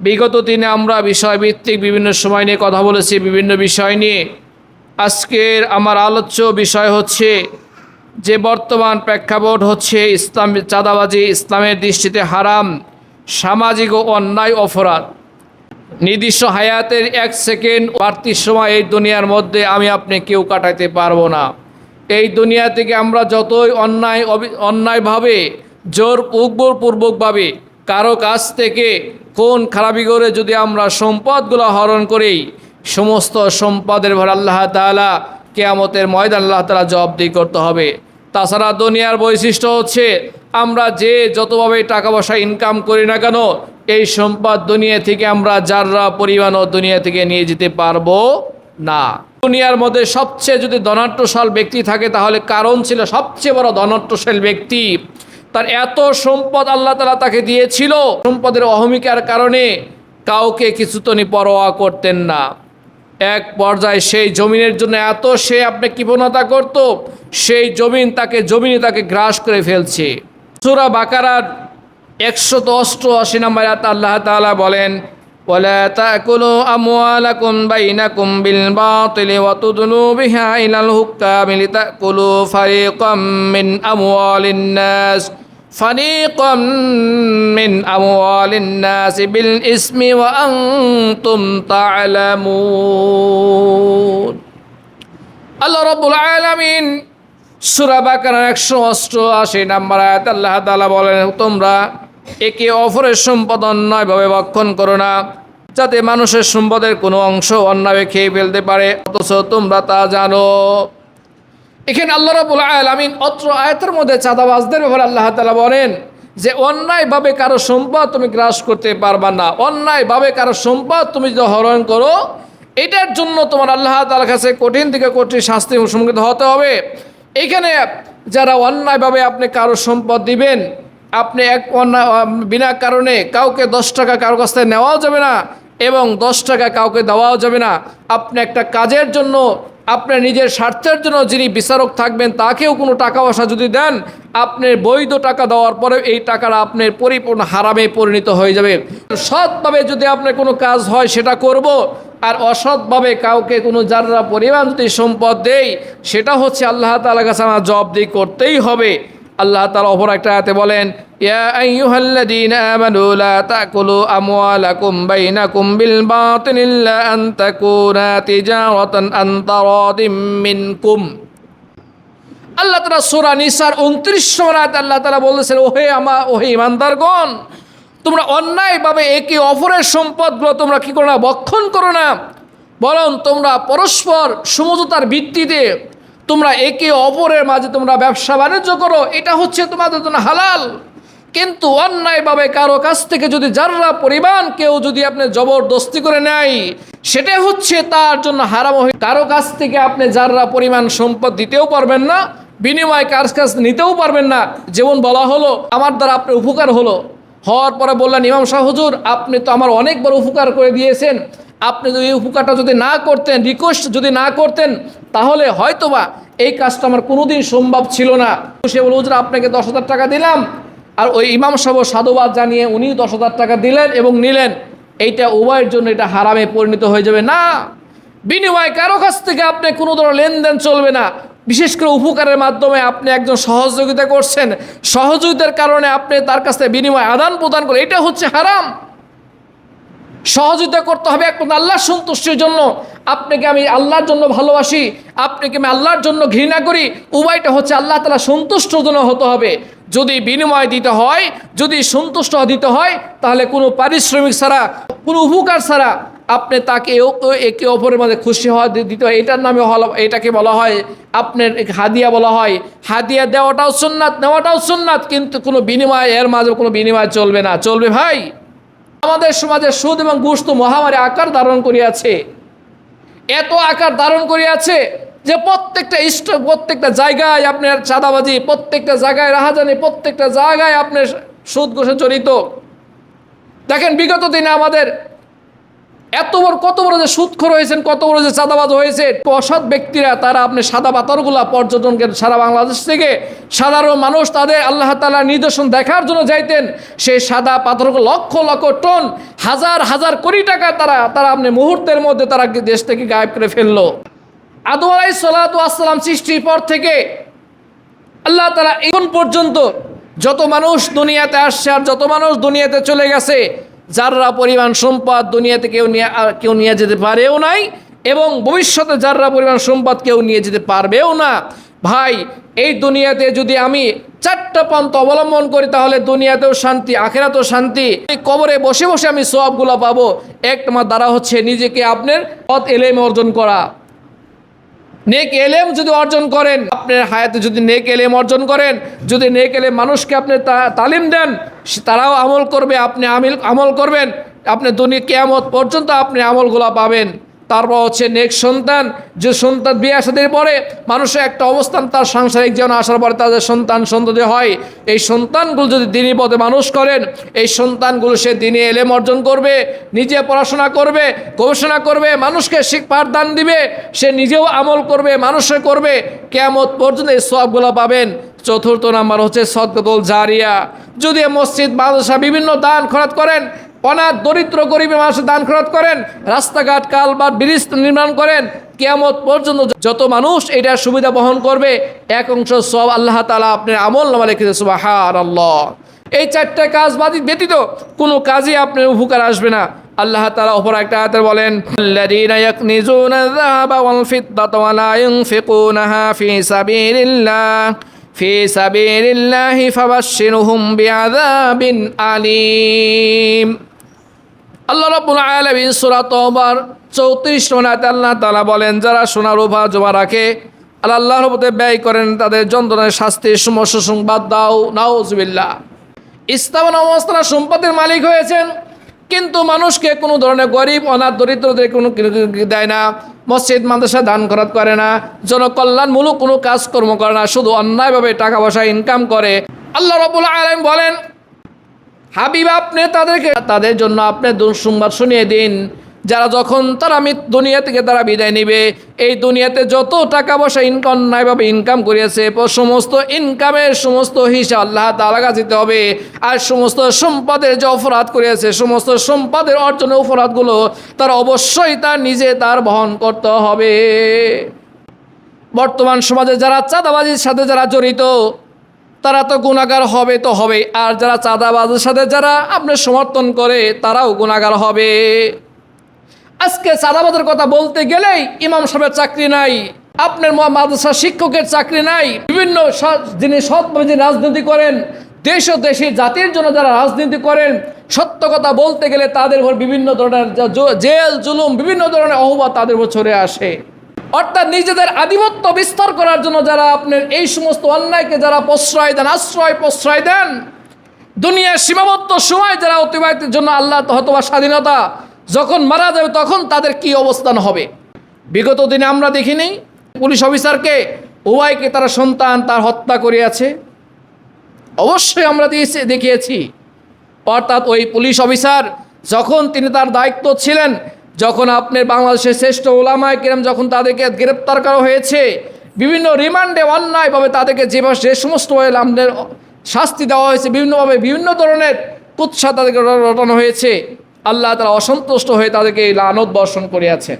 বিগত দিনে আমরা বিষয়ভিত্তিক বিভিন্ন সময় নিয়ে কথা বলেছি, বিভিন্ন বিষয় নিয়ে। আজকের আমার আলোচ্য বিষয় হচ্ছে যে বর্তমান প্রেক্ষাপট হচ্ছে ইসলাম, চাঁদাবাজি ইসলামের দৃষ্টিতে হারাম, সামাজিক ও অন্যায় অপরাধ। নির্দিষ্ট হায়াতের এক সেকেন্ড বাড়তি সময় এই দুনিয়ার মধ্যে আমি আপনি কেউ কাটাইতে পারব না। এই দুনিয়া থেকে আমরা যতই অন্যায় অন্যায়ভাবে, জোর পূর্বপূর্বকভাবে কারও কাছ থেকে কোন খারাপি করে যদি আমরা সম্পদগুলো হরণ করি, সমস্ত সম্পদের ভর আল্লাহ তাআলা কেয়ামতের ময়দান আল্লাহ তালা জবাবদিহি করতে হবে। তাছাড়া দুনিয়ার বৈশিষ্ট্য হচ্ছে, আমরা যে যতভাবে টাকা পয়সা ইনকাম করি না কেন, এই সম্পদ দুনিয়া থেকে আমরা যাররা পরিমাণও দুনিয়া থেকে নিয়ে যেতে পারব না। দুনিয়ার মধ্যে সবচেয়ে যদি ধনাট্যশাল ব্যক্তি থাকে, তাহলে কারণ ছিল সবচেয়ে বড় ধনাট্যশাল ব্যক্তি। তার এত সম্পদ আল্লাহ তালা তাকে দিয়েছিল, সম্পদের অহমিকার কারণে কাউকে কিছু তনি পরোয়া করতেন না। এক পর্যায়ে সেই জমিনের জন্য এত সে আপনি কৃপণতা করত, সেই জমিন তাকে জমিনে তাকে গ্রাস করে ফেলছে। সুরা বাকারার একশত অষ্টআশি নম্বর আল্লাহ তালা বলেন ولا تأكلوا أموالكم بينكم بالباطل وتدلوا بها إلى الحكام لتأكلوا فريقا من أموال الناس فريقا من أموال الناس بالإثم وأنتم تعلمون আল্লাহ রব্বুল আলামিন সূরা বাকারার একশো অষ্টআশি নাম্বার আয়াত আল্লাহ তাআলা বলেন তোমরা একে অপরের সম্পদ অন্যায়ভাবে ভক্ষণ করো না, যাতে মানুষের সম্পদের কোনো অংশ অন্যায় খেয়ে ফেলতে পারে, অথচ তোমরা তা জানো। এখানে আল্লাহ রাবুল আলামিন অত্র আয়াতের মধ্যে চাঁদাবাজদের ব্যাপারে আল্লাহ তালা বলেন যে, অন্যায়ভাবে কারও সম্পদ তুমি গ্রাস করতে পারবা না, অন্যায়ভাবে কারও সম্পদ তুমি যদি হরণ করো, এটার জন্য তোমার আল্লাহ তাআলার কাছে কঠিন থেকে কঠিন শাস্তি সম্মুখীন হতে হবে। এখানে যারা অন্যায়ভাবে আপনি কারও সম্পদ দিবেন আপনি এক বিনা কারণে কাউকে দশ টাকা কারও কাছ থেকে নেওয়াও যাবে না এবং দশ টাকা কাউকে দেওয়াও যাবে না। আপনি একটা কাজের জন্য আপনার নিজের স্বার্থের জন্য যিনি বিচারক থাকবেন, তাকেও কোনো টাকা পয়সা যদি দেন আপনার বৈধ টাকা দেওয়ার পরে এই টাকাটা আপনার পরিপূর্ণ হারামে পরিণত হয়ে যাবে। সৎভাবে যদি আপনার কোনো কাজ হয়, সেটা করব। আর অসৎভাবে কাউকে কোনো যারা পরিমাণ যদি সম্পদ দেই সেটা হচ্ছে আল্লাহ তালা কাছে আমার জবাবদিহি করতেই হবে। আল্লাহ তালা অপর একটা আয়াতে বলেন আল্লাহ তালা সূরা নিসার 29 নম্বর আয়াতে আল্লাহ তালা বলেছেন ওহে আমা, ওহে ইমানদারগণ তোমরা অন্যায়ভাবে একে অপরের সম্পদগুলো তোমরা কি করো না, বক্ষণ করো না। বরং তোমরা পরস্পর সমঝোতার ভিত্তিতে তোমরা একে অপরের মাঝে তোমরা ব্যবসা বাণিজ্য করো, এটা হচ্ছে তোমাদের জন্য হালাল। কিন্তু অন্যায়ভাবে কারও কাছ থেকে যদি যাররা পরিমাণ কেউ যদি আপনি জবরদস্তি করে নেয়, সেটা হচ্ছে তার জন্য হারাম। হয়ে কারও কাছ থেকে আপনি যাররা পরিমাণ সম্পদ দিতেও পারবেন না, বিনিময় কার কাছ নিতেও পারবেন না। যেমন বলা হলো, আমার দ্বারা আপনার উপকার হলো। হওয়ার পরে বললেন, ইমাম শাহ হুজুর, আপনি তো আমার অনেক বড় উপকার করে দিয়েছেন। আপনি যদি উপকারটা যদি না করতেন রিকোয়েস্ট যদি না করতেন, তাহলে হয়তোবা এই কাজটা আমার কোনোদিন সম্ভব ছিল না। সে বলে, হুজুর, আপনাকে দশ হাজার টাকা দিলাম। আর ওই ইমাম সাহেব সাধুবাদ জানিয়ে উনি দশ হাজার টাকা দিলেন এবং নিলেন। এইটা উভয়ের জন্য এটা হারামে পরিণত হয়ে যাবে না। বিনিময় কারও কাছ থেকে আপনি কোনো ধরনের লেনদেন চলবে না। বিশেষ করে উপকারের মাধ্যমে আপনি একজন সহযোগিতা করছেন। সহযোগিতার কারণে আপনি তার কাছ থেকে বিনিময় আদান প্রদান করে এটা হচ্ছে হারাম। সহযোগিতা করতে হবে একমাত্র আল্লাহর সন্তুষ্টির জন্য। আপনাকে আমি আল্লাহর জন্য ভালোবাসি, আপনাকে আমি আল্লাহর জন্য ঘৃণা করি। উভয়টা হচ্ছে আল্লাহ তালা সন্তুষ্ট জন্য হতে হবে। যদি বিনিময় দিতে হয়, যদি সন্তুষ্ট দিতে হয়, তাহলে কোনো পারিশ্রমিক ছাড়া, কোনো উপকার ছাড়া আপনি তাকে একে অপরের মাঝে খুশি হওয়া দিতে হয়। এটার নামে এটাকে বলা হয়, আপনার হাদিয়া বলা হয়। হাদিয়া দেওয়াটাও সুন্নাত, নেওয়াটাও সুন্নাত, কিন্তু কোনো বিনিময়, এর মাঝে কোনো বিনিময় চলবে না। চলবে ভাই? আমাদের সমাজে সুদ এবং গুস্ত মহামারী আকার ধারণ করিয়াছে। এত আকার ধারণ করিয়াছে যে প্রত্যেকটা ইষ্ট প্রত্যেকটা জায়গায় আপনার চাঁদাবাজি, প্রত্যেকটা জায়গায় রাহাজানি, প্রত্যেকটা জায়গায় আপনার সুদ ঘোষে জড়িত। দেখেন বিগত দিনে আমাদের এত বড়, কত বড় যে সুৎখর হয়েছেন, কত বড় যে চাঁদাবাজ হয়েছে অসৎ ব্যক্তিরা, তারা আপনি সাদা পাথরগুলা পর্যটনকে সারা বাংলাদেশ থেকে সাধারণ মানুষ তাদের আল্লাহ তালা নিদর্শন দেখার জন্য যাইতেন। সেই সাদা পাথরগুলো লক্ষ লক্ষ টন, হাজার হাজার কোটি টাকা তারা তারা আপনি মুহূর্তের মধ্যে তারা দেশ থেকে গায়েব করে ফেলল। আদম আলাই সালাতু আসসালাম সৃষ্টির পর থেকে আল্লাহ তালা এখন পর্যন্ত যত মানুষ দুনিয়াতে আসছে আর যত মানুষ দুনিয়াতে চলে গেছে যাররা পরিমাণ সম্পদ দুনিয়াতে কেউ নিয়ে কেউ নিয়ে যেতে পারেও নাই এবং ভবিষ্যতে যাররা পরিমাণ সম্পদ কেউ নিয়ে যেতে পারবেও না। ভাই, এই দুনিয়াতে যদি আমি চারটা পন্থ অবলম্বন করি, তাহলে দুনিয়াতেও শান্তি, আখেরাতেও শান্তি। এই কবরে বসে বসে আমি সবগুলো পাবো। এক দ্বারা হচ্ছে নিজেকে আপনার পথ এলেম অর্জন করা। নেক এলেম যদি অর্জন করেন, আপনার হায়াতে যদি নেক এলেম অর্জন করেন, যদি নেক এলেম মানুষকে আপনি তালিম দেন তারাও আমল করবে, আপনি আমিল, আমল করবেন, আপনি দুনিয়া কেয়ামত পর্যন্ত আপনি আমলগুলো পাবেন। তারপর হচ্ছে নেক সন্তান, যে সন্তান বিয়ে আসাদের পরে মানুষের একটা অবস্থান, তার সাংসারিক জীবন আসার পরে তাদের সন্তান সন্ততি হয়। এই সন্তানগুলো যদি দিনী পথে মানুষ করেন, এই সন্তানগুলো সে দিনে এলেম অর্জন করবে, নিজে পড়াশোনা করবে, গবেষণা করবে, মানুষকে শিক্ষার দান দিবে, সে নিজেও আমল করবে, মানুষে করবে কেমত পর্যন্ত এই সবগুলো পাবেন। চতুর্থ নাম্বার হচ্ছে সদকতুল জারিয়া। যদি মসজিদ, মাদ্রাসা বিভিন্ন দান খরচ করেন অনাথ দরিদ্র গরিবের মানুষের দান খরচ করেন রাস্তাঘাট কাল বা ব্রিজ নির্মাণ করেন কেয়ামত পর্যন্ত যত মানুষ এটার সুবিধা বহন করবে এক অংশ সব আল্লাহ তালা আপনার আমল নামা লিখেছে সুবাহার আল্লাহ এই চারটে কাজ বাদি ব্যতীত কোনো কাজই আপনার উপকার আসবে না আল্লাহ তালা অপর একটা হাতে বলেন الذين يكنزون الذهب والفضة ولا ينفقونها في سبيل الله في سبيل الله فبشرهم بعذاب أليم আল্লাহ রাব্বুল আলামিন সূরা তওবার 34 সোনাতে আল্লাহ তাআলা বলেন, যারা সোনার রূপা জমা রাখে আর আল্লাহর পথে ব্যয় করেন, তাদের যন্ত্রণার শাস্তির সমস্ত সংবাদ দাও, নাউজুবিল্লাহ। ইস্তাবন অবস্থানা সম্পদের মালিক হয়েছেন, কিন্তু মানুষকে কোনো ধরনের গরিব, অনাথ, দরিদ্রদের কোনো দেয় না, মসজিদ, মাদ্রাসা দান খরচ করে না, জনকল্যাণমূলক কোনো কাজকর্ম করে না, শুধু অন্যায়ভাবে টাকা পয়সা ইনকাম করে। আল্লাহ রবুল আলম বলেন হাবিব, আপনি তাদেরকে তাদের জন্য আপনি দুঃসংবাদ শুনিয়ে দিন। যারা যখন তারা দুনিয়া থেকে তারা বিদায় নিবে, এই দুনিয়াতে যত টাকা পয়সা ইনকাম নাইভাবে ইনকাম করিয়েছে সমস্ত ইনকামের সমস্ত হিসাব আল্লাহ তালা দিতে হবে। আর সমস্ত সম্পদের যে অপরাধ করিয়েছে, সমস্ত সম্পদের অর্জনের অপরাধগুলো তার অবশ্যই তার নিজে তার বহন করতে হবে। বর্তমান সমাজে যারা চাঁদাবাজির সাথে যারা জড়িত তারা তো গুণাগার হবে তো হবে। আর যারা চাঁদাবাজের সাথে যারা আপনার সমর্থন করে, তারাও গুণাগার হবে। আজকে চাঁদাবাজের কথা বলতে গেলেই ইমাম সাহেবের চাকরি নাই, আপনার মাদ্রাসা শিক্ষকের চাকরি নাই, বিভিন্ন যিনি সৎভাবে যিনি রাজনীতি করেন, দেশ ও দেশে জাতির জন্য যারা রাজনীতি করেন, সত্য কথা বলতে গেলে তাদের উপর বিভিন্ন ধরনের জেল, জুলুম, বিভিন্ন ধরনের অহবাদ তাদের উপর চলে আসে। অর্থাৎ নিজেদের আধিপত্য বিস্তার করার জন্য যারা আপনার এই সমস্ত অন্যায়কে যারা প্রশ্রয় দেন, আশ্রয় প্রশ্রয় দেন, দুনিয়ার সীমাবদ্ধ সময় যারা অতিবাহিতের জন্য আল্লাহ হতবা স্বাধীনতা যখন মারা যাবে তখন তাদের কি অবস্থান হবে? বিগত দিনে আমরা দেখিনি। পুলিশ অফিসারকে, উভয়কে তারা সন্তান তার হত্যা করিয়াছে। অবশ্যই আমরা দিয়েছি, দেখিয়েছি। অর্থাৎ ওই পুলিশ অফিসার যখন তিনি তার দায়িত্ব ছিলেন যখন আপনার বাংলাদেশের শ্রেষ্ঠ ওলামায় কিরম যখন তাদেরকে গ্রেপ্তার করা হয়েছে, বিভিন্ন রিমান্ডে অন্যায়ভাবে তাদেরকে যেভাবে যে সমস্ত আপনার শাস্তি দেওয়া হয়েছে, বিভিন্নভাবে বিভিন্ন ধরনের কুৎসা তাদেরকে রটানো হয়েছে, আল্লাহ তারা অসন্তুষ্ট হয়ে তাদেরকে এই লানত বর্ষণ করিয়াছেন।